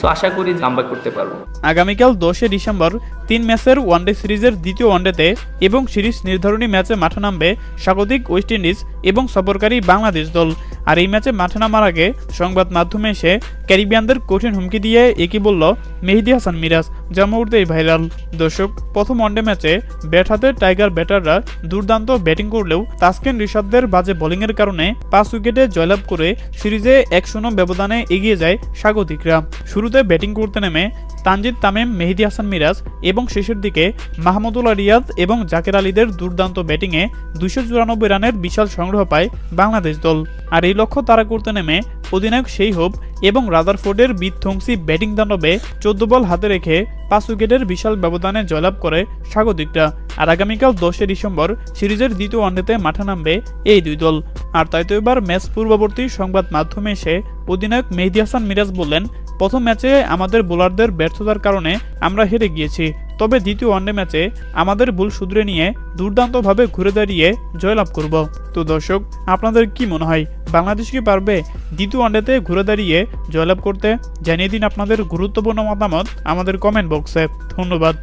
So আশা করি comeback করতে পারব। আগামীকাল দশই ডিসেম্বর তিন ম্যাচের ওয়ানডে সিরিজের দ্বিতীয় ওয়ানডেতে এবং সিরিজ নির্ধারণী ম্যাচে মাঠে নামবে স্বাগতিক ওয়েস্ট ইন্ডিজ এবং সফরকারী বাংলাদেশ দল। আর এই ম্যাচে মাঠে নামার আগে সংবাদ মাধ্যমে এসে ক্যারিবিয়ানদের কঠিন হুমকি দিয়ে একই বলল মেহেদি হাসান মিরাজ, যা মুহূর্তেই ভাইরাল। দর্শক, প্রথম ওয়ানডে ম্যাচে ব্যাট হাতে টাইগার ব্যাটাররা দুর্দান্ত ব্যাটিং করলেও তাসকিন ঋষাদদের বাজে বোলিংয়ের কারণে পাঁচ উইকেটে জয়লাভ করে সিরিজে এক শূন্য ব্যবধানে এগিয়ে যায় স্বাগতিকরা। শুরুতে ব্যাটিং করতে নেমে তানজিদ তামিম, মেহেদি হাসান মিরাজ এবং শেষের দিকে মাহমুদুল্লাহ রিয়াদ এবং জাকের আলীদের দুর্দান্ত ব্যাটিংয়ে দুশো চুরানব্বই রানের বিশাল সংগ্রহ পায় বাংলাদেশ দল। আর এই লক্ষ্য তারা করতে নেমে অধিনায়ক সেই হোপ এবং রাদারফোর্ডের বিধ্বংসী ব্যাটিং দানবে চোদ্দ বল হাতে রেখে পাঁচ উইকেটের বিশাল ব্যবধানে জয়লাভ করে স্বাগতিকরা আর আগামীকাল দশই ডিসেম্বর সিরিজের দ্বিতীয় ওয়ানডেতে মাঠে নামবে এই দুই দল। আর তাই তো এবার ম্যাচ পূর্ববর্তী সংবাদ মাধ্যমে এসে অধিনায়ক মেহেদি হাসান মিরাজ বললেন প্রথম ম্যাচে আমাদের বোলারদের ব্যর্থতার কারণে আমরা হেরে গিয়েছি, তবে দ্বিতীয় ওয়ানডে ম্যাচে আমাদের ভুল শুধরে নিয়ে দুর্দান্তভাবে ঘুরে দাঁড়িয়ে জয়লাভ করব। তো দর্শক, আপনাদের কি মনে হয়, বাংলাদেশ কি পারবে দ্বিতীয় ওয়ানডেতে ঘুরে দাঁড়িয়ে জয়লাভ করতে? জানিয়ে দিন আপনাদের গুরুত্বপূর্ণ মতামত আমাদের কমেন্ট বক্সে ধন্যবাদ।